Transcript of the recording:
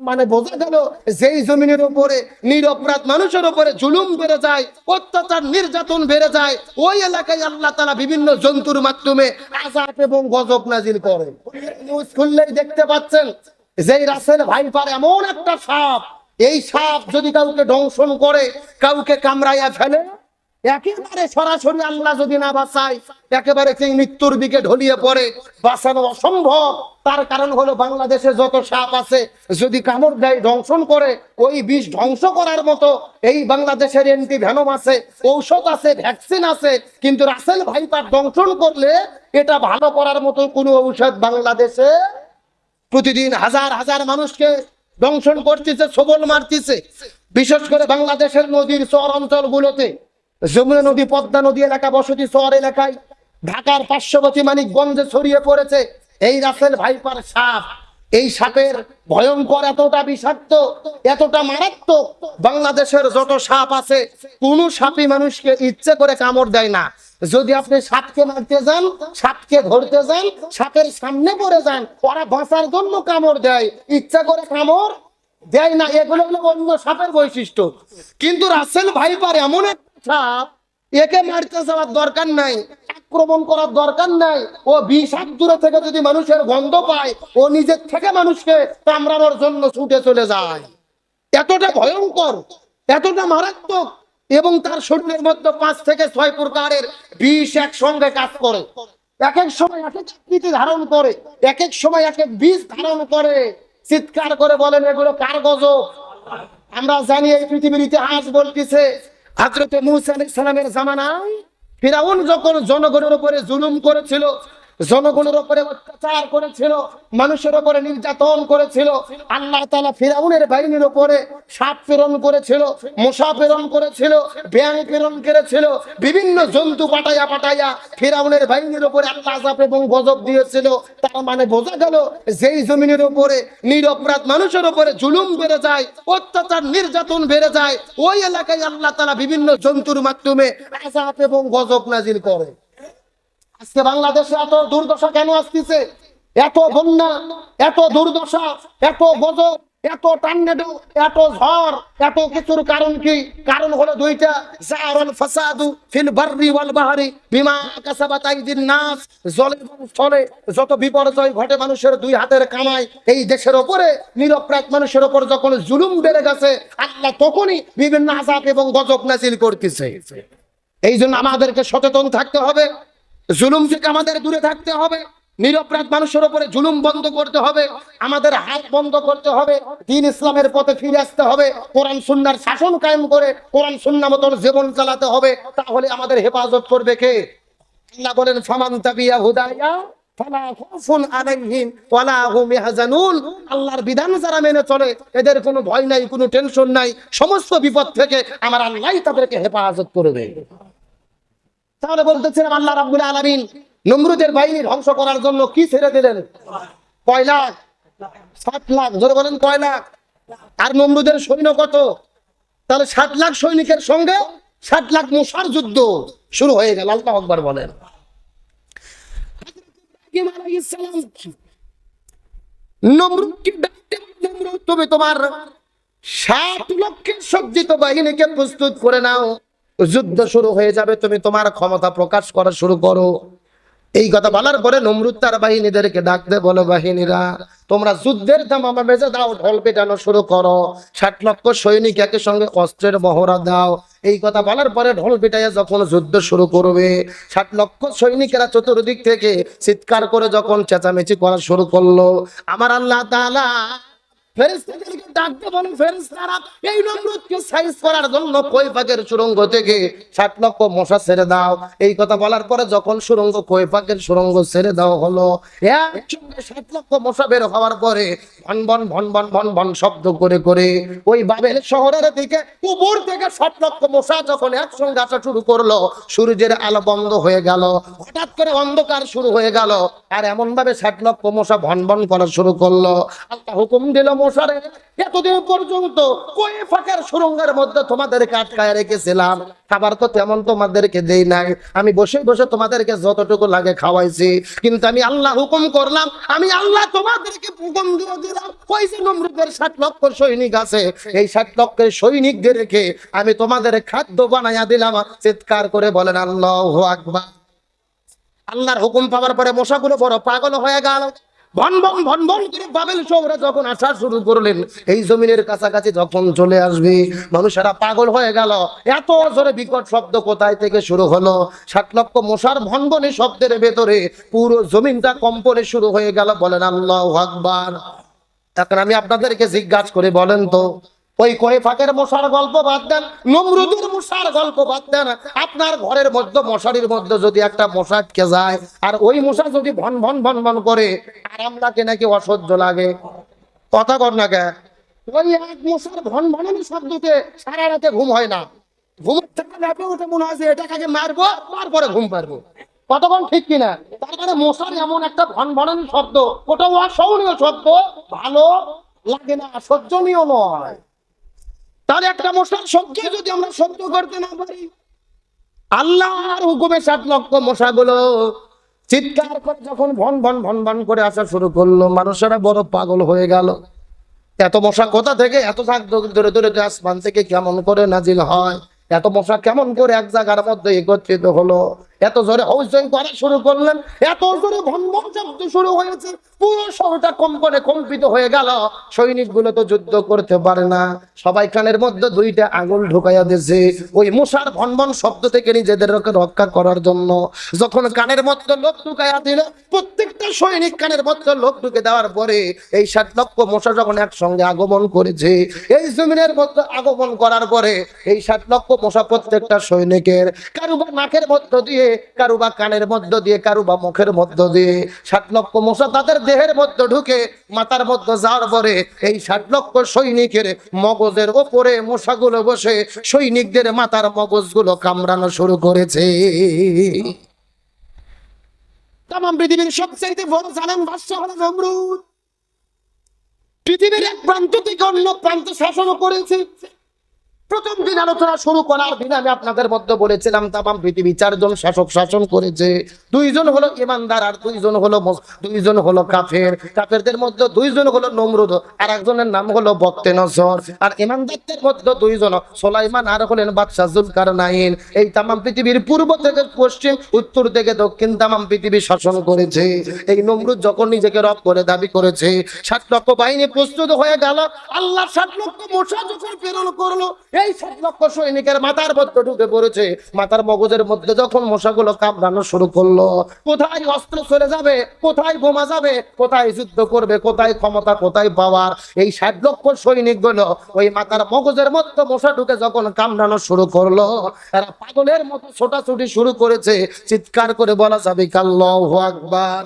মানে বোঝা গেল যেই জমিনের উপরে নিরপরাধ মানুষের উপরে জুলুম বেড়ে যায়, অত্যাচার নির্যাতন বেড়ে যায়, ওই এলাকায় আল্লাহ তালা বিভিন্ন জন্তুর মাধ্যমে আজাব এবং গজব নাজিল করে নিউজ খুললেই দেখতে পাচ্ছেন যেই রাসেল ভাইপার এমন একটা সাপ, এই সাপ যদি কাউকে দংশন করে, কাউকে কামড়াইয়া ফেলে একেবারে সরাসরি আল্লাহ যদি না বাঁচায়, একেবারে সেই মৃত্যুর দিকে ঢলিয়ে পড়ে, বাঁচানো অসম্ভব। তার কারণ হলো বাংলাদেশে যত সাপ আছে, যদি কামড় দেয়, ধ্বংসন করে, ওই বিষ ধ্বংস করার মতো এই বাংলাদেশের এন্টি ভ্যানম আছে, ঔষধ আছে, ভ্যাকসিন আছে, কিন্তু রাসেল ভাইপার দংশন করলে এটা ভালো করার মতো কোনো ঔষধ বাংলাদেশে প্রতিদিন হাজার হাজার মানুষকে দংশন করতেছে সবল মারতেছে। বিশেষ করে বাংলাদেশের নদীর চর অঞ্চলগুলোতে। যমুনা নদী, পদ্মা নদী এলাকা, বসতি, শহর এলাকায় ঢাকার পার্শ্ববর্তী মানিকগঞ্জে ছড়িয়ে পড়েছে এই রাসেল ভাইপার সাপ। এই সাপের ভয়ঙ্কর এতটা বিষাক্ত, এতটা মারাত্মক বাংলাদেশের যত সাপ আছে, কোন সাপই মানুষকে ইচ্ছে করে কামড় দেয় না। যদি আপনি সাপকে মারতে যান, সাপকে ধরতে যান, সাপের সামনে পড়ে যান, ওরা বাঁচার জন্য কামড় দেয়, ইচ্ছা করে কামড় দেয় না, এগুলো হলো অন্য সাপের বৈশিষ্ট্য। কিন্তু রাসেল ভাইপার এমন একটা সাপ একে মারতে যাওয়ার দরকার নাই, আক্রমণ করার দরকার নাই। ও বিষ হাত দূরে থেকে যদি মানুষের গন্ধ পায়, ও নিজের থেকে মানুষকে কামড়ানোর জন্য ছুটে চলে যায়। এতটা ভয়ঙ্কর, এতটা মারাত্মক, এবং তার শরীরের মধ্যে পাঁচ থেকে ছয় প্রকারের বিষ একসঙ্গে কাজ করে। এক এক সময় এক এক ধারণ করে, এক এক সময় এক এক ধারণ করে। চিৎকার করে বলেন, এগুলো কার গজব? আমরা জানি এই পৃথিবীর ইতিহাস বলতেছে হাজরতে মুসা আলাইহিস সালামের জামানায় ফিরাউন যখন জনগণের উপরে জুলুম করেছিল জনগণের উপরে অত্যাচার করেছিল, মানুষের উপরে নির্যাতন করেছিল, আল্লাহ তাআলা ফিরাউনের বাহিনীর উপরে সাপ প্রেরণ করেছিল, মশা প্রেরণ করেছিল ব্যাং প্রেরণ করেছিল, বিভিন্ন জন্তু পাঠাইয়া পাঠাইয়া ফিরাউনের বাহিনীর উপরে আল্লাহ আযাব এবং গজব দিয়েছিল। তার মানে বোঝা গেল, যেই জমিনের উপরে নিরপরাধ মানুষের উপরে জুলুম বেড়ে যায়, অত্যাচার, নির্যাতন বেড়ে যায়, ওই এলাকায় আল্লাহ তালা বিভিন্ন জন্তুর মাধ্যমে আযাব এবং গজব নাজিল করে। আজকে বাংলাদেশে এত দুর্দশা কেন আসতেছে? এত বন্যা, এত দুর্দশা, এত গজব, এত টান্নেডো এত ঝড়, এত কিছুর কারণ কি? কারণ হলো দুইটা, জারল ফাসাদু ফিল বাররি ওয়াল বাহরি বিমা কাসাবাত আইদিন নাস। জলে এবং স্থলে যত বিপর্যয় ঘটে মানুষের দুই হাতের কামাই, এই দেশের ওপরে, নিরপরাধ মানুষের ওপর যখন জুলুম বেড়ে গেছে, আল্লাহ তখনই বিভিন্ন আযাব এবং গজব নাজিল করতেছে। এই জন্য আমাদেরকে সচেতন থাকতে হবে। জুলুম থেকে আমাদের দূরে থাকতে হবে। নিরপরাধ মানুষের উপরে জুলুম বন্ধ করতে হবে। আমাদের হাত বন্ধ করতে হবে। দিন ইসলামের পথে ফিরে আসতে হবে। কোরআন সুন্নার শাসন কায়েম করে কোরআন সুন্না মতন জীবন চালাতে হবে। তাহলে আমাদের হেফাজত করবে কে? আল্লাহ বলেন, ফামান তাবিয়া আল্লাহর বিধান যারা মেনে চলে, এদের কোনো ভয় নাই, কোনো টেনশন নাই। সমস্ত বিপদ থেকে আমার আল্লাহই তাদেরকে হেফাজত করবে। তাহলে বলতেছিলাম আল্লাহ রাব্বুল আলামিন নমরুদের বাহিনী ধ্বংস করার জন্য কি ছেড়ে দিলেন? কয় লাখ? সাত লাখ? জোরে বলেন কয় লাখ? আর নমরুদের সৈন্য কত? তাহলে সাত লাখ সৈনিকের সঙ্গে সাত লাখ মশার যুদ্ধ শুরু হয়ে গেল। আল্লাহ আকবার বলেন। তুমি তোমার সাত লক্ষের সজ্জিত বাহিনীকে প্রস্তুত করে নাও। যুদ্ধ শুরু হয়ে যাবে, তুমি তোমার ক্ষমতা প্রকাশ করা শুরু করো। এই কথা বলার পরে নমরুদ তার বাহিনীদেরকে ডাকতে বলো, বাহিনীরা, তোমরা যুদ্ধের বেজে দাও, ঢোল পেটানো শুরু করো। ষাট লক্ষ সৈনিক একের সঙ্গে অস্ত্রের মহড়া দাও। এই কথা বলার পরে ঢোল পিটাইয়া যখন যুদ্ধ শুরু করবে, ষাট লক্ষ সৈনিকেরা চতুর্দিক থেকে চিৎকার করে যখন চেঁচামেচি করা শুরু করল, আমার আল্লাহ তাআলা শব্দ করে করে ওই বাবেল শহরের দিকে উপর থেকে ষাট লক্ষ মশা যখন একসঙ্গে আসা শুরু করল, সূর্যের আলো বন্ধ হয়ে গেল। হঠাৎ করে অন্ধকার শুরু হয়ে গেল। আর এমন ভাবে ষাট লক্ষ মশা ভন ভন করা শুরু করল। আল্লাহ হুকুম দিল মশারে এতদিন পর্যন্ত কই ফাঁকার সুরঙ্গের মধ্যে তোমাদেরকে আটকায় রেখেছিলাম। খাবার তো তেমন তোমাদেরকে দেই নাই। আমি বসে বসে তোমাদেরকে যতটুকু লাগে খাওয়াইছি। কিন্তু আমি আল্লাহ হুকুম করলাম, আমি আল্লাহ তোমাদেরকে হুকুম দিয়ে দিলাম। যে নমরুদের ষাট লক্ষ সৈনিক আছে, এই ষাট লক্ষের সৈনিকদের রেখে আমি তোমাদের খাদ্য বানাইয়া দিলাম। চিৎকার করে বলেন, আল্লাহ আকবার। আল্লাহর হুকুম পাওয়ার পরে মশাগুলো বড় পাগল হয়ে গেল। ভন ভনভন ভন ভন করে বাবেল শহরে যখন আসা শুরু করলেন, এই জমিনের কাছাকাছি যখন চলে আসবে, মানুষেরা পাগল হয়ে গেল। এত জোরে বিকট শব্দ কোথায় থেকে শুরু হলো? ষাট লক্ষ মশার ভনভনে শব্দের ভেতরে পুরো জমিনটা কম্পনে শুরু হয়ে গেল। বলেন, আল্লাহ আকবার। এখন আমি আপনাদেরকে জিজ্ঞাসা করে, বলেন তো ওই কয়ে ফাঁকের মশার গল্প বাদ দেন, নমরুদের মশার গল্প বাদ দেন। আপনার ঘরের মধ্যে, মশারির মধ্যে যদি একটা মশা আটকে যায়, আর ওই মশা যদি ভন ভন ভন ভন করে আরাম লাগে নাকি অসহ্য লাগে। কথা কর না কে? ওই এক মশার ভন ভনানি শব্দতে সারা রাতে ঘুম হয় না। ঘুম থেকে লেপে উঠে মনে হয় যে এটাকে আগে মারবো, তারপরে ঘুম পারব। কতক্ষণ ঠিক কিনা? তার মানে মশার এমন একটা ভন ভনানি শব্দ, ওটা অসহনীয় শব্দ, ভালো লাগে না সহ্যনীয় নয়। তাহলে একটা মশার সহ্য যদি আমরা সহ্য করতে না পারি, আল্লাহর হুকুমে সাত লক্ষ মশাগুলো চিৎকার করে যখন ভন ভন ভন ভন করে আসা শুরু করল, মানুষেরা বড় পাগল হয়ে গেল। এত মশা কোথা থেকে? এত শাক ধরে ধরে আসমান থেকে কেমন করে নাজিল হয়? এত মশা কেমন করে এক জায়গার মধ্যে একত্রিত হলো? এত জোরে হইচই করা শুরু করলেন, এত জোরে ভন ভন শব্দ শুরু হয়েছে, পুরো শহরটা কম্পনে কম্পিত হয়ে গেল। সৈনিকগুলো তো যুদ্ধ করতে পারে না। সবাই কানের মধ্যে দুইটা আঙুল ঢুকাইয়া দিয়েছে। ওই মশার ভন ভন শব্দ থেকে নিজেদেরকে রক্ষা করার জন্য যখন কানের মধ্যে লোক ঢুকাইয়া দিল, প্রত্যেকটা সৈনিক কানের মধ্যে লোক ঢুকে দেওয়ার পরে এই ষাট লক্ষ মশা যখন একসঙ্গে আগমন করেছে, এই জমিনের মধ্যে আগমন করার পরে এই ষাট লক্ষ মশা প্রত্যেকটা সৈনিকের কারুবা নাকের মধ্য দিয়ে কারুবা কানের মধ্য দিয়ে, কারুবা মুখের মধ্য দিয়ে। ষাট লক্ষ মশা তাদের দেহের মধ্যে ঢুকে, মাথার মধ্যে যাওয়ার পরে এই ষাট লক্ষ সৈনিকের মগজের ওপরে মশাগুলো বসে, সৈনিকদের মাথার মগজগুলো কামড়ানো শুরু করেছে। তাম পৃথিবীর সবচাইতে বড় জানান বাদশাহ হলো নমরুদ পৃথিবীর এক প্রান্ত থেকে অন্য প্রান্ত শাসন করেছে। প্রথম দিন আলোচনা শুরু করার দিন আমি আপনাদের মধ্যে বলেছিলাম, তামাম পৃথিবী চারজন শাসক শাসন করেছে। দুইজন হলো ইমানদার আর দুইজন হলো দুইজন হলো কাফের। কাফেরদের মধ্যে দুইজন হলো নমরুদ আর একজনের নাম হলো বক্তে নজর আর ইমানদারদের মধ্যে দুইজন সোলাইমান আর হলেন বাদশাহ জুলকার নাইন এই তামাম পৃথিবীর পূর্ব থেকে পশ্চিম, উত্তর থেকে দক্ষিণ তামাম পৃথিবী শাসন করেছে। এই নমরুদ যখন নিজেকে রব করে দাবি করেছে ষাট লক্ষ বাহিনী প্রস্তুত হয়ে গেল। আল্লাহ ষাট লক্ষ মশা যখন প্রেরণ করল। এই ষাট লক্ষ সৈনিকের মাথার মধ্যে ঢুকে পড়েছে। মাথার মগজের মধ্যে যখন মশাগুলো কামড়ানো শুরু করল, কোথায় অস্ত্র চলে যাবে, কোথায় বোমা যাবে, কোথায় যুদ্ধ করবে, কোথায় ক্ষমতা, কোথায় পাওয়ার এই ষাট লক্ষ সৈনিকগুলো ওই মাথার মগজের মধ্যে মশা ঢুকে যখন কামড়ানো শুরু করল এরা পাগলের মতো ছোটাছুটি শুরু করেছে। চিৎকার করে বলা যাবে কাল্লাহ আকবার।